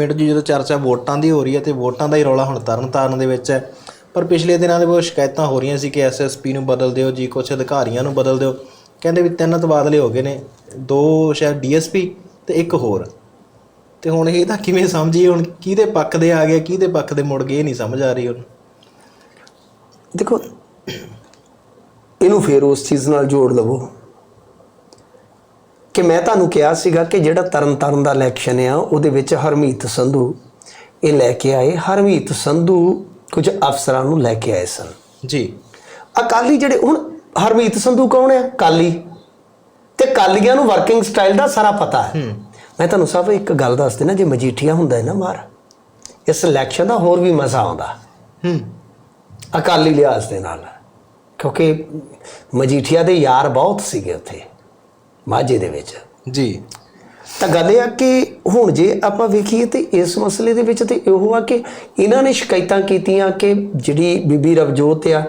Minute ਜੀ ਜਦੋਂ ਚਰਚਾ ਵੋਟਾਂ ਦੀ ਹੋ ਰਹੀ ਹੈ ਤੇ ਵੋਟਾਂ ਦਾ ਹੀ ਰੌਲਾ ਹੁਣ ਤਰਨਤਾਰਨ ਦੇ ਵਿੱਚ ਹੈ। ਪਰ ਪਿਛਲੇ ਦਿਨਾਂ ਦੇ ਵਿੱਚ ਸ਼ਿਕਾਇਤਾਂ ਹੋ ਰਹੀਆਂ ਸੀ ਕਿ ਐਸਐਸਪੀ ਨੂੰ ਬਦਲ ਦਿਓ, ਜੀ ਕੁਛ ਅਧਿਕਾਰੀਆਂ ਨੂੰ ਬਦਲ ਦਿਓ। ਕਹਿੰਦੇ ਵੀ ਤਿੰਨ ਤਬਾਦਲੇ ਹੋ ਗਏ ਨੇ, ਦੋ ਸ਼ਾਇਦ ਡੀਐਸਪੀ ਤੇ ਇੱਕ ਹੋਰ। ਤੇ ਹੁਣ ਇਹ ਤਾਂ ਕਿਵੇਂ ਸਮਝੀਏ, ਹੁਣ ਕਿਹਦੇ ਪੱਖ ਦੇ ਆ ਗਏ, ਕਿਹਦੇ ਪੱਖ ਦੇ ਮੁੜ ਗਏ, ਇਹ ਨਹੀਂ ਸਮਝ ਆ ਰਹੀ ਹੁਣ। ਦੇਖੋ, ਇਹਨੂੰ ਫੇਰ ਉਸ ਚੀਜ਼ ਨਾਲ ਜੋੜ ਲਵੋ। ਕਿ ਮੈਂ ਤੁਹਾਨੂੰ ਕਿਹਾ ਸੀਗਾ ਕਿ ਜਿਹੜਾ ਤਰਨ ਤਾਰਨ ਦਾ ਇਲੈਕਸ਼ਨ ਆ ਉਹਦੇ ਵਿੱਚ ਹਰਮੀਤ ਸੰਧੂ ਇਹ ਲੈ ਕੇ ਆਏ। ਹਰਮੀਤ ਸੰਧੂ ਕੁਝ ਅਫਸਰਾਂ ਨੂੰ ਲੈ ਕੇ ਆਏ ਸਨ। ਜੀ। ਅਕਾਲੀ ਜਿਹੜੇ ਹੁਣ ਹਰਮੀਤ ਸੰਧੂ ਕੌਣ ਹੈ ਕਾਲੀ। ਤੇ ਕਾਲੀਆਂ ਨੂੰ ਵਰਕਿੰਗ ਸਟਾਈਲ ਦਾ ਸਾਰਾ ਪਤਾ ਹੈ। ਮੈਂ ਤੁਹਾਨੂੰ ਸਭ ਇੱਕ ਗੱਲ ਦੱਸ ਦੇਣਾ ਜੇ ਮਜੀਠੀਆ ਹੁੰਦਾ ਹੈ ਨਾ ਬਾਹਰ ਇਸ ਇਲੈਕਸ਼ਨ ਦਾ ਹੋਰ ਵੀ ਮਜ਼ਾ ਆਉਂਦਾ। ਹੂੰ। ਅਕਾਲੀ ਲਿਹਾਜ਼ ਦੇ ਨਾਲ। ਕਿਉਂਕਿ ਮਜੀਠੀਆ ਦੇ ਯਾਰ ਬਹੁਤ ਸੀਗੇ ਉੱਥੇ। ਮਾਝੇ ਦੇ ਵਿੱਚ। ਜੀ। ਤਾਂ ਗੱਲ ਇਹ ਆ ਕਿ ਹੁਣ ਜੇ ਆਪਾਂ ਵੇਖੀਏ ਤੇ ਇਸ ਮਸਲੇ ਦੇ ਵਿੱਚ ਤੇ ਇਹੋ ਆ ਕਿ ਇਹਨਾਂ ਨੇ ਸ਼ਿਕਾਇਤਾਂ ਕੀਤੀਆਂ ਕਿ ਜਿਹੜੀ ਬੀਬੀ ਰਵਜੋਤ ਆ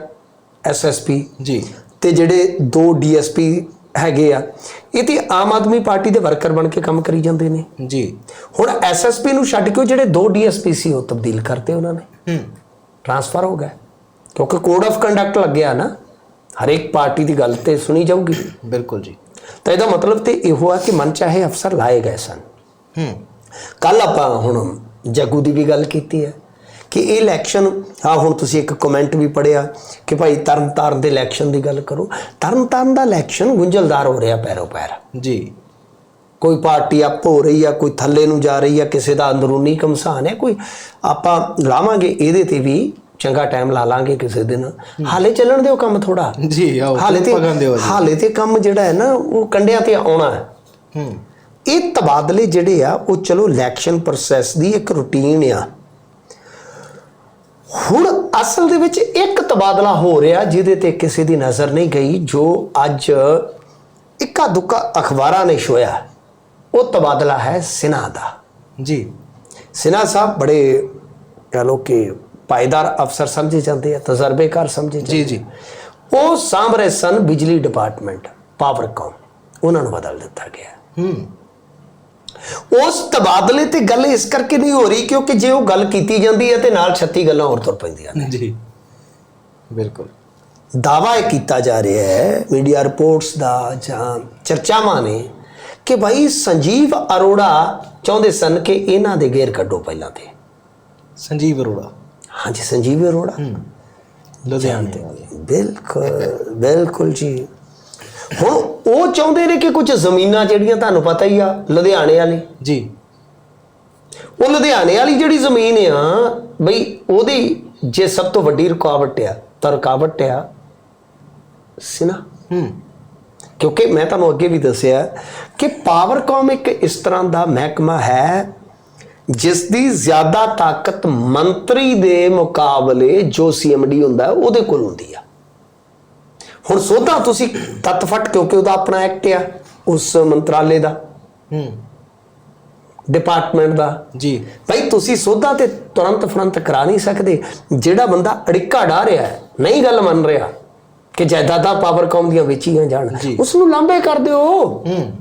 ਐਸਐਸਪੀ ਜੀ। ਤੇ ਜਿਹੜੇ ਦੋ ਡੀਐਸਪੀ ਹੈਗੇ ਆ ਇਹ ਤੇ ਆਮ ਆਦਮੀ ਪਾਰਟੀ ਦੇ ਵਰਕਰ ਬਣ ਕੇ ਕੰਮ ਕਰੀ ਜਾਂਦੇ ਨੇ। ਜੀ। ਹੁਣ ਐਸਐਸਪੀ ਨੂੰ ਛੱਡ ਕੇ ਜਿਹੜੇ ਦੋ ਡੀਐਸਪੀ ਸੀ ਉਹ ਤਬਦੀਲ ਕਰਤੇ ਉਹਨਾਂ ਨੇ। ਹੂੰ। ਟ੍ਰਾਂਸਫਰ ਹੋ ਗਏ ਕਿਉਂਕਿ ਕੋਡ ਆਫ ਕੰਡਕਟ ਲੱਗਿਆ ਨਾ ਹਰੇਕ ਪਾਰਟੀ ਦੀ ਗੱਲ ਤੇ ਸੁਣੀ ਜਾਊਗੀ। ਬਿਲਕੁਲ ਜੀ। ਤਾਂ ਇਹਦਾ ਮਤਲਬ ਤੇ ਇਹੋ ਆ ਕਿ ਮਨ ਚਾਹੇ ਅਫਸਰ ਲਾਏ ਗਏ ਸਨ। ਹੂੰ। ਕੱਲ ਆਪਾਂ ਹੁਣ ਜੱਗੂ ਦੀ ਵੀ ਗੱਲ ਕੀਤੀ ਹੈ ਕਿ ਇਹ ਇਲੈਕਸ਼ਨ ਹਾਂ ਹੁਣ ਤੁਸੀਂ ਇੱਕ ਕਮੈਂਟ ਵੀ ਪੜਿਆ ਕਿ ਭਾਈ ਤਰਨਤਾਰਨ ਦੇ ਇਲੈਕਸ਼ਨ ਦੀ ਗੱਲ ਕਰੋ। ਤਰਨਤਾਰਨ ਦਾ ਇਲੈਕਸ਼ਨ ਗੁੰਝਲਦਾਰ ਹੋ ਰਿਹਾ ਪੈਰੋ ਪੈਰ। ਜੀ। ਕੋਈ ਪਾਰਟੀ ਅਪ ਹੋ ਰਹੀ ਆ ਕੋਈ ਥੱਲੇ ਨੂੰ ਜਾ ਰਹੀ ਆ ਕਿਸੇ ਦਾ ਅੰਦਰੂਨੀ ਕਮਸਾਨ ਹੈ ਕੋਈ ਆਪਾਂ ਲਾਵਾਂਗੇ ਇਹਦੇ ਤੇ ਵੀ ਚੰਗਾ ਟਾਈਮ ਲਾ ਲਾਂਗੇ ਕਿਸੇ ਦਿਨ। ਹਾਲੇ ਚੱਲਣ ਦਿਓ ਕੰਮ ਥੋੜਾ ਜੀ ਆਓ ਹਾਲੇ ਤੇ ਹਾਲੇ ਤੇ ਕੰਮ ਜਿਹੜਾ ਹੈ ਨਾ ਉਹ ਕੰਡਿਆਂ ਤੇ ਆਉਣਾ ਹੈ। ਹੂੰ। ਇਹ ਤਬਾਦਲੇ ਜਿਹੜੇ ਆ ਉਹ ਚਲੋ ਇਲੈਕਸ਼ਨ ਪ੍ਰੋਸੈਸ ਦੀ ਇੱਕ ਰੁਟੀਨ ਆ। ਹੁਣ ਅਸਲ ਦੇ ਵਿੱਚ ਇੱਕ ਤਬਾਦਲਾ ਹੋ ਰਿਹਾ ਜਿਹਦੇ ਤੇ ਕਿਸੇ ਦੀ ਨਜ਼ਰ ਨਹੀਂ ਗਈ ਜੋ ਅੱਜ ਇੱਕਾ ਦੁੱਕਾ ਅਖਬਾਰਾਂ ਨੇ ਛੋਇਆ ਉਹ ਤਬਾਦਲਾ ਹੈ ਸਿਨਾ ਦਾ। ਜੀ। ਸਿਨਾ ਸਾਹਿਬ ਬੜੇ ਕਹ ਲੋ ਕਿ ਪਾਇਦਾਰ ਅਫਸਰ ਸਮਝੇ ਜਾਂਦੇ ਆ ਤਜਰਬੇਕਾਰ ਸਮਝੇ ਜਾਂਦੇ ਜੀ ਜੀ। ਉਹ ਸਾਂਭ ਰਹੇ ਸਨ ਬਿਜਲੀ ਡਿਪਾਰਟਮੈਂਟ ਪਾਵਰਕਾਮ ਉਹਨਾਂ ਨੂੰ ਬਦਲ ਦਿੱਤਾ ਗਿਆ। ਹੂੰ। ਉਸ ਤਬਾਦਲੇ ਤੇ ਗੱਲ ਇਸ ਕਰਕੇ ਨਹੀਂ ਹੋ ਰਹੀ ਕਿਉਂਕਿ ਜੇ ਉਹ ਗੱਲ ਕੀਤੀ ਜਾਂਦੀ ਹੈ ਤੇ ਨਾਲ 36 ਗੱਲਾਂ ਹੋਰ ਤੁਰ ਪੈਂਦੀਆਂ ਨੇ। ਜੀ। ਬਿਲਕੁਲ। ਦਾਵਾ ਇਹ ਕੀਤਾ ਜਾ ਰਿਹਾ ਹੈ ਮੀਡੀਆ ਰਿਪੋਰਟਸ ਦਾ ਜਾਂ ਚਰਚਾਵਾਂ ਨੇ ਕਿ ਭਾਈ ਸੰਜੀਵ ਅਰੋੜਾ ਚਾਹੁੰਦੇ ਸਨ ਕਿ ਇਹਨਾਂ ਦੇ ਗੇਰ ਕੱਢੋ ਪਹਿਲਾਂ ਤੇ। ਸੰਜੀਵ ਅਰੋੜਾ। ਹਾਂਜੀ ਸੰਜੀਵ ਅਰੋੜਾ। ਲੁਧਿਆਣੇ ਵਾਲੇ। ਬਿਲਕੁਲ ਬਿਲਕੁਲ ਜੀ। ਹੁਣ ਉਹ ਚਾਹੁੰਦੇ ਨੇ ਕਿ ਕੁਝ ਜ਼ਮੀਨਾਂ ਜਿਹੜੀਆਂ ਤੁਹਾਨੂੰ ਪਤਾ ਹੀ ਆ ਲੁਧਿਆਣੇ ਵਾਲੀ। ਜੀ। ਉਹ ਲੁਧਿਆਣੇ ਵਾਲੀ ਜਿਹੜੀ ਜ਼ਮੀਨ ਆ ਬਈ ਉਹਦੀ ਜੇ ਸਭ ਤੋਂ ਵੱਡੀ ਰੁਕਾਵਟ ਆ ਤਾਂ ਰੁਕਾਵਟ ਆ ਸਿਨਾ। ਹੂੰ। ਕਿਉਂਕਿ ਮੈਂ ਤੁਹਾਨੂੰ ਅੱਗੇ ਵੀ ਦੱਸਿਆ ਕਿ ਪਾਵਰਕਾਮ ਇੱਕ ਇਸ ਤਰ੍ਹਾਂ ਦਾ ਮਹਿਕਮਾ ਹੈ ਜਿਸ ਦੀ ਜ਼ਿਆਦਾ ਤਾਕਤ ਮੰਤਰੀ ਦੇ ਮੁਕਾਬਲੇ ਜੋ ਸੀਐਮਡੀ ਹੁੰਦਾ ਉਹਦੇ ਕੋਲ ਹੁੰਦੀ ਆ। ਹੁਣ ਸੋਧਾ ਤੁਸੀਂ ਤਤਫਟ ਕਿਉਂਕਿ ਉਹਦਾ ਆਪਣਾ ਐਕਟ ਆ ਉਸ ਮੰਤਰਾਲੇ ਦਾ। ਹੂੰ। ਡਿਪਾਰਟਮੈਂਟ ਦਾ। ਜੀ। ਭਾਈ ਤੁਸੀਂ ਸੋਧਾ ਤੇ ਤੁਰੰਤ ਫਰੰਤ ਕਰਾ ਨਹੀਂ ਸਕਦੇ। ਜਿਹੜਾ ਬੰਦਾ ਅੜਿੱਕਾ ਡਾ ਰਿਹਾ ਹੈ ਨਹੀਂ ਗੱਲ ਮੰਨ ਰਿਹਾ ਕਿ ਜਾਇਦਾਦਾਂ ਪਾਵਰਕਾਮ ਦੀਆਂ ਵੇਚੀਆਂ ਜਾਣ। ਉਸ ਨੂੰ ਲਾਂਬੇ ਕਰ ਦਿਓ। ਹੂੰ।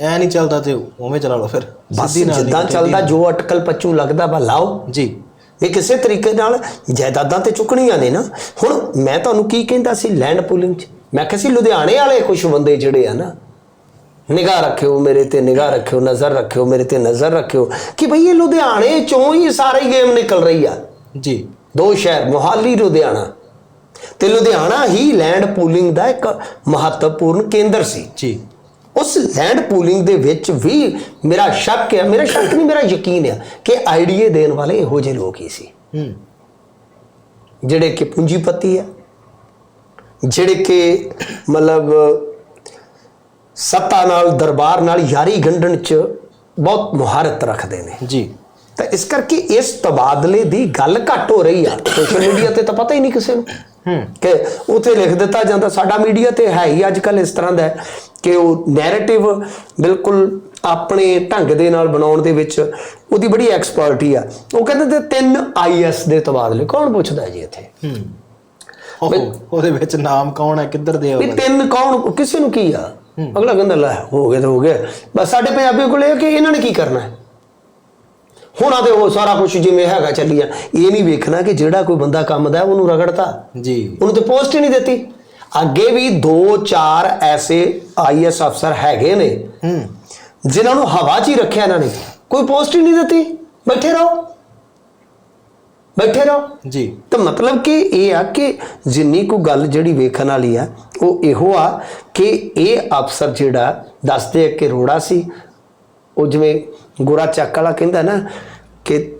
ਐ ਨਹੀਂ ਚੱਲਦਾ ਤੇ ਉਵੇਂ ਚਲਾ ਲਓ ਫਿਰ। ਬਸ ਸਿੱਧੀ ਨਾਲ ਜਿੱਦਾਂ ਚੱਲਦਾ ਜੋ ਅਟਕਲ ਪੱਚੂ ਲੱਗਦਾ ਵਾ ਲਾਓ। ਜੀ। ਇਹ ਕਿਸੇ ਤਰੀਕੇ ਨਾਲ ਜਾਇਦਾਦਾਂ ਤੇ ਚੁੱਕਣੀਆਂ ਨੇ ਨਾ। ਹੁਣ ਮੈਂ ਤੁਹਾਨੂੰ ਕੀ ਕਹਿੰਦਾ ਸੀ ਲੈਂਡ ਪੂਲਿੰਗ 'ਚ? ਮੈਂ ਕਿਹਾ ਸੀ ਲੁਧਿਆਣੇ ਵਾਲੇ ਕੁਝ ਬੰਦੇ ਜਿਹੜੇ ਆ ਨਾ ਨਿਗਾਹ ਰੱਖਿਓ ਮੇਰੇ ਤੇ ਨਿਗਾਹ ਰੱਖਿਓ ਨਜ਼ਰ ਰੱਖਿਓ ਮੇਰੇ ਤੇ ਨਜ਼ਰ ਰੱਖਿਓ ਕਿ ਭਈ ਇਹ ਲੁਧਿਆਣੇ ਚੋਂ ਹੀ ਸਾਰੀ ਗੇਮ ਨਿਕਲ ਰਹੀ ਆ। ਜੀ। ਦੋ ਸ਼ਹਿਰ ਮੁਹਾਲੀ ਲੁਧਿਆਣਾ। ਤੇ ਲੁਧਿਆਣਾ ਹੀ ਲੈਂਡ ਪੂਲਿੰਗ ਦਾ ਇੱਕ ਮਹੱਤਵਪੂਰਨ ਕੇਂਦਰ ਸੀ। ਜੀ। ਉਸ ਲੈਂਡ ਪੂਲਿੰਗ ਦੇ ਵਿੱਚ ਵੀ ਮੇਰਾ ਸ਼ੱਕ ਹੈ ਮੇਰਾ ਸ਼ੱਕ ਨਹੀਂ ਮੇਰਾ ਯਕੀਨ ਹੈ ਕਿ ਆਈਡੀਏ ਦੇਣ ਵਾਲੇ ਇਹੋ ਜਿਹੇ ਲੋਕ ਹੀ ਸੀ। ਹੂੰ। ਜਿਹੜੇ ਕਿ ਪੂੰਜੀਪਤੀ ਹੈ ਜਿਹੜੇ ਕਿ ਮਤਲਬ ਸੱਤਾ ਨਾਲ ਦਰਬਾਰ ਨਾਲ ਯਾਰੀ ਗੰਢਣ ਚ ਬਹੁਤ ਮੁਹਾਰਤ ਰੱਖਦੇ ਨੇ। ਜੀ। ਤਾਂ ਇਸ ਕਰਕੇ ਇਸ ਤਬਾਦਲੇ ਦੀ ਗੱਲ ਘੱਟ ਹੋ ਰਹੀ ਆ। ਸੋਸ਼ਲ ਮੀਡੀਆ ਤੇ ਤਾਂ ਪਤਾ ਹੀ ਨਹੀਂ ਕਿਸੇ ਨੂੰ ਹੂੰ। ਕਿ ਉਥੇ ਲਿਖ ਦਿੱਤਾ ਜਾਂਦਾ ਸਾਡਾ ਮੀਡੀਆ ਤੇ ਹੈ ਹੀ ਅੱਜ ਕੱਲ ਇਸ ਤਰ੍ਹਾਂ ਦਾ ਕਿ ਉਹ ਨੈਰੇਟਿਵ ਬਿਲਕੁਲ ਆਪਣੇ ਢੰਗ ਦੇ ਨਾਲ ਬਣਾਉਣ ਦੇ ਵਿੱਚ ਉਹਦੀ ਬੜੀ ਐਕਸਪਰਟੀ ਆ। ਉਹ ਕਹਿੰਦੇ ਤੇ ਤਿੰਨ ਆਈਐਸ ਦੇ ਤਬਾਦਲੇ। ਕੌਣ ਪੁੱਛਦਾ ਜੀ ਇੱਥੇ? ਹੂੰ। ਉਹ ਉਹਦੇ ਵਿੱਚ ਨਾਮ ਕੌਣ ਹੈ? ਕਿੱਧਰ ਦੇ ਆ ਵੀ ਉਹ? ਤਿੰਨ ਕੌਣ ਕਿਸੇ ਨੂੰ ਕੀ ਆ? ਅਗਲਾ ਕਹਿੰਦਾ ਲੈ ਹੋ ਗਏ ਤਾਂ ਹੋ ਗਏ। ਬਸ ਸਾਡੇ ਪੰਜਾਬੀ ਕੋਲ ਇਹ ਕਿ ਇਹਨਾਂ ਨੇ ਕੀ ਕਰਨਾ ਹੈ? ਹੁਣਾਂ ਤੇ ਉਹ ਸਾਰਾ ਕੁਝ ਜਿਵੇਂ ਹੈਗਾ ਚੱਲੀ ਆ। ਇਹ ਨਹੀਂ ਵੇਖਣਾ ਕਿ ਜਿਹੜਾ ਕੋਈ ਬੰਦਾ ਕੰਮਦਾ ਉਹਨੂੰ ਰਗੜਤਾ। ਜੀ। ਉਹਨੂੰ ਤੇ ਪੋਸਟ ਹੀ ਨਹੀਂ ਦਿੱਤੀ। ਅੱਗੇ ਵੀ 2-4 ਐਸੇ ਆਈਐਸ ਅਫਸਰ ਹੈਗੇ ਨੇ। ਹੂੰ। ਜਿਨ੍ਹਾਂ ਨੂੰ ਹਵਾ 'ਚ ਹੀ ਰੱਖਿਆ ਇਹਨਾਂ ਨੇ। ਕੋਈ ਪੋਸਟ ਹੀ ਨਹੀਂ ਦਿੱਤੀ। ਬੈਠੇ ਰਹੋ। ਬੈਠੇ ਰਹੋ। ਜੀ। ਤਾਂ ਮਤਲਬ ਕਿ ਇਹ ਆ ਕਿ ਜਿੰਨੀ ਕੋ ਗੱਲ ਜਿਹੜੀ ਵੇਖਣ ਵਾਲੀ ਆ ਉਹ ਇਹੋ ਆ ਕਿ ਇਹ ਅਫਸਰ ਜਿਹੜਾ ਦੱਸਦੇ ਆ ਕਿ ਰੋੜਾ ਸੀ। ਉਹ ਜਿਵੇਂ ਗੋਰਾ ਚੱਕ ਵਾਲਾ ਕਹਿੰਦਾ ਨਾ ਕਿ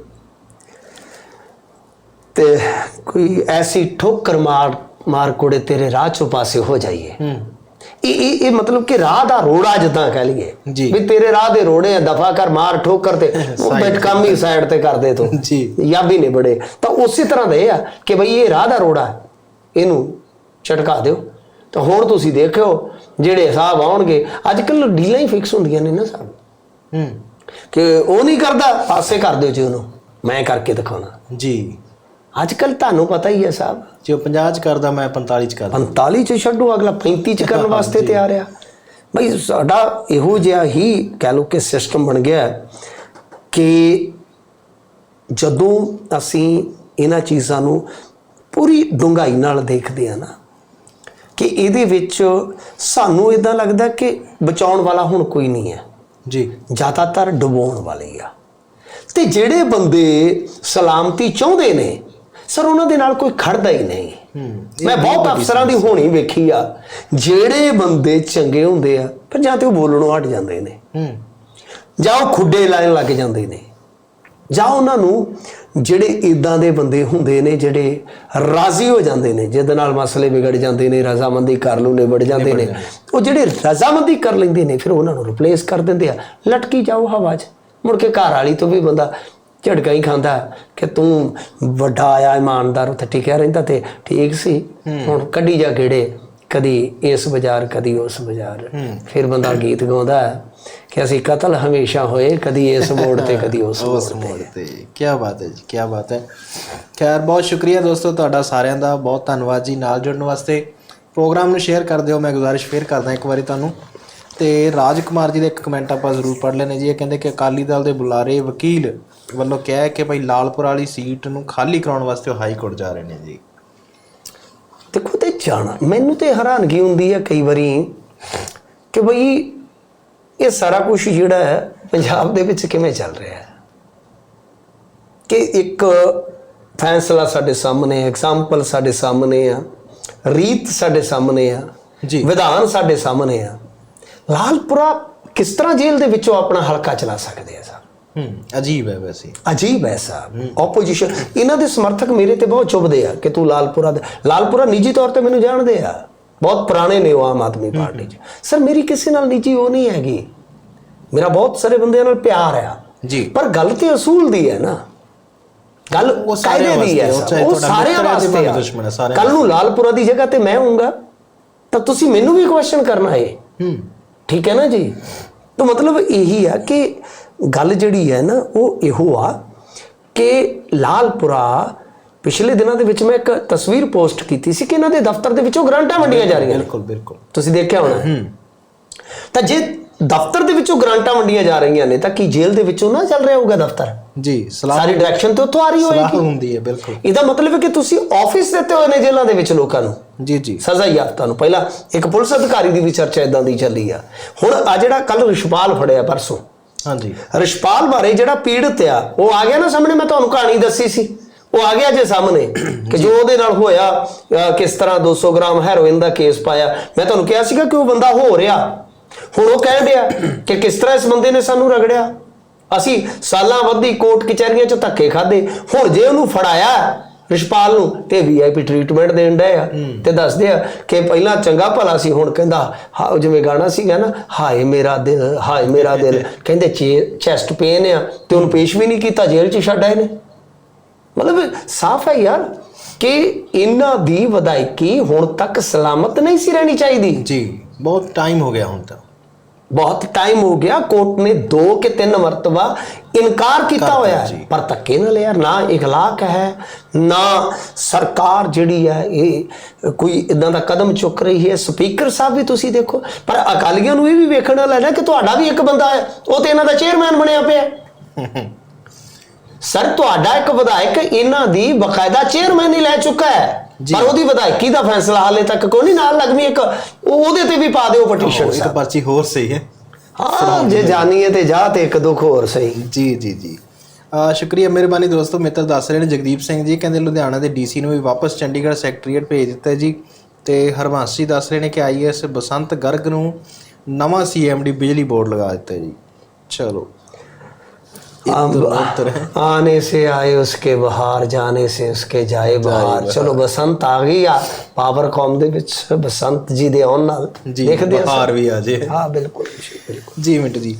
ਤੇ ਕੋਈ ਐਸੀ ਠੋਕਰ ਮਾਰ ਮਾਰ ਕੋੜੇ ਤੇਰੇ ਰਾਹ ਚੋਂ ਪਾਸੇ ਹੋ ਜਾਈਏ। ਇਹ ਇਹ ਇਹ ਮਤਲਬ ਕਿ ਰਾਹ ਦਾ ਰੋੜਾ ਜਿੱਦਾਂ ਕਹਿ ਲਈਏ। ਵੀ ਤੇਰੇ ਰਾਹ ਦੇ ਰੋੜੇ ਆ ਦਫਾ ਕਰ ਮਾਰ ਠੋਕਰ ਤੇ ਉਹ Side ਬੈਠ ਕੰਮ ਹੀ ਸਾਈਡ ਤੇ ਕਰ ਦੇ ਤੂੰ। ਜੀ। ਯਾਬੀ ਨੇ ਬੜੇ। ਤਾਂ ਉਸੇ ਤਰ੍ਹਾਂ ਦਾ ਆ ਕਿ ਬਈ ਇਹ ਰਾਹ ਦਾ ਰੋੜਾ ਇਹਨੂੰ ਝਟਕਾ ਦਿਓ। ਤਾਂ ਹੁਣ ਤੁਸੀਂ ਦੇਖਿਓ ਜਿਹੜੇ ਹਿਸਾਬ ਆਉਣਗੇ ਅੱਜ ਕੱਲ ਡੀਲਾਂ ਹੀ ਫਿਕਸ ਹੁੰਦੀਆਂ ਨੇ ਨਾ ਸਾਹਿਬ ਹੂੰ। ਕਿ ਉਹ ਨਹੀਂ ਕਰਦਾ ਪਾਸੇ ਕਰ ਦਿਓ ਜੀ ਉਹਨੂੰ। ਮੈਂ ਕਰਕੇ ਦਿਖਾਉਣਾ। ਜੀ। ਅੱਜ ਕੱਲ ਤੁਹਾਨੂੰ ਪਤਾ ਹੀ ਹੈ ਸਾਹਿਬ। ਜੇ ਉਹ 50 ਚ ਕਰਦਾ ਮੈਂ 45 ਚ ਕਰਦਾ। 45 ਚ ਛੱਡੋ ਅਗਲਾ 35 ਚ ਕਰਨ ਵਾਸਤੇ ਤਿਆਰ ਆ। ਬਈ ਸਾਡਾ ਇਹੋ ਜਿਹਾ ਹੀ ਕਹਿ ਲਓ ਕਿ ਸਿਸਟਮ ਬਣ ਗਿਆ ਹੈ ਕਿ ਜਦੋਂ ਅਸੀਂ ਇਹਨਾਂ ਚੀਜ਼ਾਂ ਨੂੰ ਪੂਰੀ ਡੂੰਘਾਈ ਨਾਲ ਦੇਖਦੇ ਆ ਨਾ ਕਿ ਇਹਦੇ ਵਿੱਚ ਸਾਨੂੰ ਇਦਾਂ ਲੱਗਦਾ ਕਿ ਬਚਾਉਣ ਵਾਲਾ ਹੁਣ ਕੋਈ ਨਹੀਂ ਹੈ। ਜੀ। ਜ਼ਿਆਦਾਤਰ ਡੁਬੋਣ ਵਾਲੇ ਆ। ਤੇ ਜਿਹੜੇ ਬੰਦੇ ਸਲਾਮਤੀ ਚਾਹੁੰਦੇ ਨੇ ਸਰ ਉਹਨਾਂ ਦੇ ਨਾਲ ਕੋਈ ਖੜਦਾ ਹੀ ਨਹੀਂ। ਮੈਂ ਬਹੁਤ ਅਫਸਰਾਂ ਦੀ ਹੋਣੀ ਵੇਖੀ ਆ। ਜਿਹੜੇ ਬੰਦੇ ਚੰਗੇ ਹੁੰਦੇ ਆ ਪਰ ਜਾਂ ਤੇ ਉਹ ਬੋਲਣੋਂ ਹਟ ਜਾਂਦੇ ਨੇ। ਜਾਂ ਉਹ ਖੁੱਡੇ ਲਾਣ ਲੱਗ ਜਾਂਦੇ ਨੇ। ਜਾਂ ਉਹਨਾਂ ਨੂੰ ਜਿਹੜੇ ਇਦਾਂ ਦੇ ਬੰਦੇ ਹੁੰਦੇ ਨੇ ਜਿਹੜੇ ਰਾਜ਼ੀ ਹੋ ਜਾਂਦੇ ਨੇ ਜਿਹਦੇ ਨਾਲ ਮਸਲੇ ਵਿਗੜ ਜਾਂਦੇ ਨੇ ਰਜ਼ਾਮੰਦੀ ਕਰ ਲੂ ਨਿਬੜ ਜਾਂਦੇ ਨੇ। ਉਹ ਜਿਹੜੇ ਰਜ਼ਾਮੰਦੀ ਕਰ ਲੈਂਦੇ ਨੇ ਫਿਰ ਉਹਨਾਂ ਨੂੰ ਰਿਪਲੇਸ ਕਰ ਦਿੰਦੇ ਆ। ਲਟਕੀ ਜਾਓ ਹਵਾ 'ਚ। ਮੁੜ ਕੇ ਘਰ ਵਾਲੀ ਤੋਂ ਵੀ ਬੰਦਾ ਝਟਕਾ ਹੀ ਖਾਂਦਾ ਕਿ ਤੂੰ ਵੱਡਾ ਆਇਆ ਇਮਾਨਦਾਰ ਉੱਥੇ ਟਿਕਿਆ ਰਹਿੰਦਾ ਤੇ ਠੀਕ ਸੀ। ਹੁਣ ਕੱਢੀ ਜਾ ਗੇੜੇ ਕਦੀ ਇਸ ਬਾਜ਼ਾਰ ਕਦੀ ਉਸ ਬਾਜ਼ਾਰ। ਫਿਰ ਬੰਦਾ ਗੀਤ ਗਾਉਂਦਾ ਕਿ ਅਸੀਂ ਕਤਲ ਹਮੇਸ਼ਾ ਹੋਏ ਕਦੀ ਇਸ ਮੋੜ ਤੇ ਕਦੀ ਉਸ ਮੋੜ ਉਸ ਮੋੜ ਤੇ। ਕੀ ਬਾਤ ਹੈ ਜੀ ਕੀ ਬਾਤ ਹੈ। ਖੈਰ ਬਹੁਤ ਸ਼ੁਕਰੀਆ ਦੋਸਤੋ ਤੁਹਾਡਾ ਸਾਰਿਆਂ ਦਾ। ਬਹੁਤ ਧੰਨਵਾਦ ਜੀ ਨਾਲ ਜੁੜਨ ਵਾਸਤੇ। ਪ੍ਰੋਗਰਾਮ ਨੂੰ ਸ਼ੇਅਰ ਕਰ ਦਿਓ ਮੈਂ ਗੁਜ਼ਾਰਿਸ਼ ਫੇਰ ਕਰਦਾ ਇੱਕ ਵਾਰੀ ਤੁਹਾਨੂੰ। ਤੇ ਰਾਜ ਕੁਮਾਰ ਜੀ ਦਾ ਇੱਕ ਕਮੈਂਟ ਆਪਾਂ ਜ਼ਰੂਰ ਪੜ੍ਹ ਲੈਣੇ ਜੀ। ਇਹ ਕਹਿੰਦੇ ਕਿ ਅਕਾਲੀ ਦਲ ਦੇ ਬੁਲਾਰੇ ਵਕੀਲ ਵੱਲੋਂ ਕਿਹਾ ਹੈ ਕਿ ਭਾਈ ਲਾਲਪੁਰ ਵਾਲੀ ਸੀਟ ਨੂੰ ਖਾਲੀ ਕਰਾਉਣ ਵਾਸਤੇ ਉਹ ਹਾਈ ਕੋਰਟ ਜਾ ਰਹੇ ਨੇ ਜੀ। ਦੇਖੋ ਤੇ ਜਾਣਾ ਮੈਨੂੰ ਤੇ ਹੈਰਾਨਗੀ ਹੁੰਦੀ ਹੈ ਕਈ ਵਾਰੀ ਕਿ ਬਈ ਇਹ ਸਾਰਾ ਕੁਝ ਜਿਹੜਾ ਹੈ ਪੰਜਾਬ ਦੇ ਵਿੱਚ ਕਿਵੇਂ ਚੱਲ ਰਿਹਾ ਹੈ? ਕਿ ਇੱਕ ਫੈਸਲਾ ਸਾਡੇ ਸਾਹਮਣੇ ਹੈ ਐਗਜ਼ਾਮਪਲ ਸਾਡੇ ਸਾਹਮਣੇ ਆ ਰੀਤ ਸਾਡੇ ਸਾਹਮਣੇ ਆ ਜੀ। ਵਿਧਾਨ ਸਾਡੇ ਸਾਹਮਣੇ ਆ। ਲਾਲਪੁਰਾ ਕਿਸ ਤਰ੍ਹਾਂ ਜੇਲ੍ਹ ਦੇ ਵਿੱਚੋਂ ਆਪਣਾ ਹਲਕਾ ਚਲਾ ਸਕਦੇ ਆ ਹੂੰ। ਅਜੀਬ ਹੈ ਵੈਸੇ। ਅਜੀਬ ਹੈ ਸਾਹਿਬ ਆਪੋਜੀਸ਼ਨ ਇਹਨਾਂ ਦੇ ਸਮਰਥਕ ਮੇਰੇ ਤੇ ਬਹੁਤ ਚੁਭਦੇ ਆ ਕਿ ਤੂੰ ਲਾਲਪੁਰਾ ਦੇ ਲਾਲਪੁਰਾ ਨਿੱਜੀ ਤੌਰ ਤੇ ਮੈਨੂੰ ਜਾਣਦੇ ਆ। ਬਹੁਤ ਪੁਰਾਣੇ ਨੇ ਉਹ ਆਮ ਆਦਮੀ ਪਾਰਟੀ 'ਚ। ਸਰ ਮੇਰੀ ਕਿਸੇ ਨਾਲ ਨਿੱਜੀ ਉਹ ਨਹੀਂ ਹੈਗੀ। ਮੇਰਾ ਬਹੁਤ ਸਾਰੇ ਬੰਦਿਆਂ ਨਾਲ ਪਿਆਰ ਆ। ਜੀ। ਪਰ ਗੱਲ ਤੇ ਅਸੂਲ ਦੀ ਹੈ ਨਾ। ਗੱਲ ਉਹ ਕਾਇਦੇ ਦੀ ਹੈ ਉਹ ਸਰ, ਵਾਸਤੇ ਦੁਸ਼ਮਣ ਸਾਰਿਆਂ ਕੱਲ ਨੂੰ ਲਾਲਪੁਰਾ ਦੀ ਜਗ੍ਹਾ ਤੇ ਮੈਂ ਹੋਊਂਗਾ ਤਾਂ ਤੁਸੀਂ ਮੈਨੂੰ ਵੀ ਕੁਐਸਚਨ ਕਰਨਾ ਹੈ। ਹੂੰ। ਠੀਕ ਹੈ ਨਾ ਜੀ? ਤਾਂ ਮਤਲਬ ਇਹੀ ਆ ਕਿ ਗੱਲ ਜਿਹੜੀ ਹੈ ਨਾ ਉਹ ਇਹੋ ਆ ਕਿ ਲਾਲਪੁਰਾ ਪਿਛਲੇ ਦਿਨਾਂ ਦੇ ਵਿੱਚ ਮੈਂ ਇੱਕ ਤਸਵੀਰ ਪੋਸਟ ਕੀਤੀ ਸੀ ਕਿ ਇਹਨਾਂ ਦੇ ਦਫ਼ਤਰ ਦੇ ਵਿੱਚੋਂ ਗ੍ਰਾਂਟਾਂ ਵੰਡੀਆਂ ਜਾ ਰਹੀਆਂ ਬਿਲਕੁਲ ਬਿਲਕੁਲ। ਤੁਸੀਂ ਦੇਖਿਆ ਹੋਣਾ। ਤਾਂ ਜੇ ਦਫ਼ਤਰ ਦੇ ਵਿੱਚੋਂ ਗ੍ਰਾਂਟਾਂ ਵੰਡੀਆਂ ਜਾ ਰਹੀਆਂ ਨੇ ਤਾਂ ਕੀ ਜੇਲ੍ਹ ਦੇ ਵਿੱਚੋਂ ਨਾ ਚੱਲ ਰਿਹਾ ਹੋਊਗਾ ਦਫ਼ਤਰ? ਜੀ ਸਲਾਹ ਸਾਰੀ ਡਾਇਰੈਕਸ਼ਨ ਤੇ ਉੱਥੋਂ ਆ ਰਹੀ ਸਲਾਹ ਹੋਏਗੀ ਹੁੰਦੀ ਹੈ ਬਿਲਕੁਲ। ਇਹਦਾ ਮਤਲਬ ਹੈ ਕਿ ਤੁਸੀਂ ਆਫਿਸ ਦਿੱਤੇ ਹੋਏ ਨੇ ਜੇਲ੍ਹਾਂ ਦੇ ਵਿੱਚ ਲੋਕਾਂ ਨੂੰ। ਜੀ ਜੀ। ਸਜ਼ਾ ਯਾਫਤਾ ਨੂੰ। ਪਹਿਲਾਂ ਇੱਕ ਪੁਲਿਸ ਅਧਿਕਾਰੀ ਦੀ ਵੀ ਚਰਚਾ ਇਦਾਂ ਦੀ ਚੱਲੀ ਆ। ਹੁਣ ਆ ਜਿਹੜਾ ਕੱਲ ਰਿਸ਼ਪਾਲ ਫੜਿਆ ਪਰਸੋਂ ਹਾਂਜੀ। ਰਿਸ਼ਪਾਲ ਬਾਰੇ ਜਿਹੜਾ ਪੀੜਤ ਆ ਉਹ ਆ ਗਿਆ ਨਾ ਸਾਹਮਣੇ ਮੈਂ ਤੁਹਾਨੂੰ ਕਹਾਣੀ ਦੱਸੀ ਸੀ। ਉਹ ਆ ਗਿਆ ਜੇ ਸਾਹਮਣੇ ਕਿ ਜੋ ਉਹਦੇ ਨਾਲ ਹੋਇਆ ਕਿਸ ਤਰ੍ਹਾਂ 200 ਗ੍ਰਾਮ ਹੈਰੋਇਨ ਦਾ ਕੇਸ ਪਾਇਆ। ਮੈਂ ਤੁਹਾਨੂੰ ਕਿਹਾ ਸੀਗਾ ਕਿ ਉਹ ਬੰਦਾ ਹੋ ਰਿਹਾ। ਹੁਣ ਉਹ ਕਹਿ ਰਿਹਾ ਕਿ ਕਿਸ ਤਰ੍ਹਾਂ ਇਸ ਬੰਦੇ ਨੇ ਸਾਨੂੰ ਰਗੜਿਆ? ਅਸੀਂ ਸਾਲਾਂ ਵੱਧੀ ਕੋਰਟ ਕਚਹਿਰੀਆਂ 'ਚ ਧੱਕੇ ਖਾਦੇ ਹੁਣ ਜੇ ਉਹਨੂੰ ਫੜਾਇਆ ਰਿਸ਼ਪਾਲ ਨੂੰ ਤੇ ਵੀਆਈਪੀ ਟ੍ਰੀਟਮੈਂਟ ਦੇਣ ਡਏ ਆ ਤੇ ਦੱਸਦੇ ਆ ਕਿ ਪਹਿਲਾਂ ਚੰਗਾ ਭਲਾ ਸੀ ਹੁਣ ਕਹਿੰਦਾ ਹਾ- ਜਿਵੇਂ ਗਾਣਾ ਸੀਗਾ ਨਾ ਹਾਏ ਮੇਰਾ ਦਿਲ ਹਾਏ ਮੇਰਾ ਦਿਲ। ਕਹਿੰਦੇ ਚੈਸਟ ਪੇਨ ਆ ਤੇ ਉਹਨੂੰ ਪੇਸ਼ ਵੀ ਨਹੀਂ ਕੀਤਾ ਜੇਲ੍ਹ 'ਚ ਛੱਡ ਆਏ ਨੇ। ਮਤਲਬ ਸਾਫ਼ ਹੈ ਯਾਰ ਕਿ ਇਹਨਾਂ ਦੀ ਵਧਾਈਕੀ ਹੁਣ ਤੱਕ ਸਲਾਮਤ ਨਹੀਂ ਸੀ ਰਹਿਣੀ ਚਾਹੀਦੀ। ਜੀ ਬਹੁਤ ਟਾਈਮ ਹੋ ਗਿਆ ਹੁਣ ਤਾਂ। ਬਹੁਤ ਟਾਈਮ ਹੋ ਗਿਆ ਕੋਰਟ ਨੇ ਦੋ ਕਿ ਤਿੰਨ ਮਰਤਬਾ ਇਨਕਾਰ ਕੀਤਾ ਹੋਇਆ ਹੈ। ਪਰ ਧੱਕੇ ਨਾਲ ਯਾਰ ਨਾ ਇਖਲਾਕ ਹੈ ਨਾ ਸਰਕਾਰ ਜਿਹੜੀ ਹੈ ਇਹ ਕੋਈ ਇਦਾਂ ਦਾ ਕਦਮ ਚੁੱਕ ਰਹੀ ਹੈ ਸਪੀਕਰ ਸਾਹਿਬ ਵੀ ਤੁਸੀਂ ਦੇਖੋ ਪਰ ਅਕਾਲੀਆਂ ਨੂੰ ਇਹ ਵੀ ਵੇਖਣ ਵਾਲਾ ਹੈ ਨਾ ਕਿ ਤੁਹਾਡਾ ਵੀ ਇੱਕ ਬੰਦਾ ਹੈ ਉਹ ਤੇ ਇਹਨਾਂ ਦਾ ਚੇਅਰਮੈਨ ਬਣਿਆ ਪਿਆ। ਸਰ ਤੁਹਾਡਾ ਇੱਕ ਵਿਧਾਇਕ ਇਹਨਾਂ ਦੀ ਬਕਾਇਦਾ ਚੇਅਰਮੈਨ ਹੀ ਲੈ ਚੁੱਕਾ ਹੈ। ਪਰ ਉਹਦੀ ਵਿਧਾਇਕੀ ਦਾ ਫੈਸਲਾ ਹਾਲੇ ਤੱਕ ਕੋਈ ਨਹੀਂ ਨਾਲ ਲੱਗਵੀਂ ਇੱਕ ਉਹਦੇ ਤੇ ਵੀ ਪਾ ਦਿਓ ਪਟੀਸ਼ਨ ਇੱਕ ਪਰਚੀ ਹੋਰ ਸਹੀ ਹੈ। ਹਾਂ ਜੇ ਜਾਣੀਏ ਤੇ ਜਾ ਤੇ ਇੱਕ ਦੁੱਖ ਹੋਰ ਸਹੀ। ਜੀ ਜੀ ਜੀ। ਸ਼ੁਕਰੀਆ ਮਿਹਰਬਾਨੀ ਦੋਸਤੋ ਮਿੱਤਰ ਦੱਸ ਰਹੇ ਨੇ ਜਗਦੀਪ ਸਿੰਘ ਜੀ ਕਹਿੰਦੇ ਲੁਧਿਆਣਾ ਦੇ ਡੀਸੀ ਨੂੰ ਵੀ ਵਾਪਸ ਚੰਡੀਗੜ੍ਹ ਸੈਕਟਰੀਏਟ ਭੇਜ ਦਿੱਤਾ ਜੀ। ਤੇ ਹਰਵੰਸ ਜੀ ਦੱਸ ਰਹੇ ਨੇ ਕਿ ਆਈਐਸ ਬਸੰਤ ਗਰਗ ਨੂੰ ਨਵਾਂ ਸੀਐਮਡੀ ਬਿਜਲੀ ਬੋਰਡ ਲਗਾ ਦਿੱਤਾ ਜੀ। ਚਲੋ। आने से आए उसके बहार जाने से उसके जाए बहार ਚਲੋ ਬਸੰਤ ਆ ਗਈ ਆ ਪਾਵਰ ਕਾਮ ਦੇ ਵਿੱਚ ਬਸੰਤ ਜੀ ਦੇ ਆਉਣ ਨਾਲ ਜੀ ਦੇਖਦੇ ਹਾਂ ਬਹਾਰ ਵੀ ਆ ਜੇ ਹਾਂ ਬਿਲਕੁਲ ਜੀ ਬਿਲਕੁਲ ਜੀ ਮਿੰਟ ਜੀ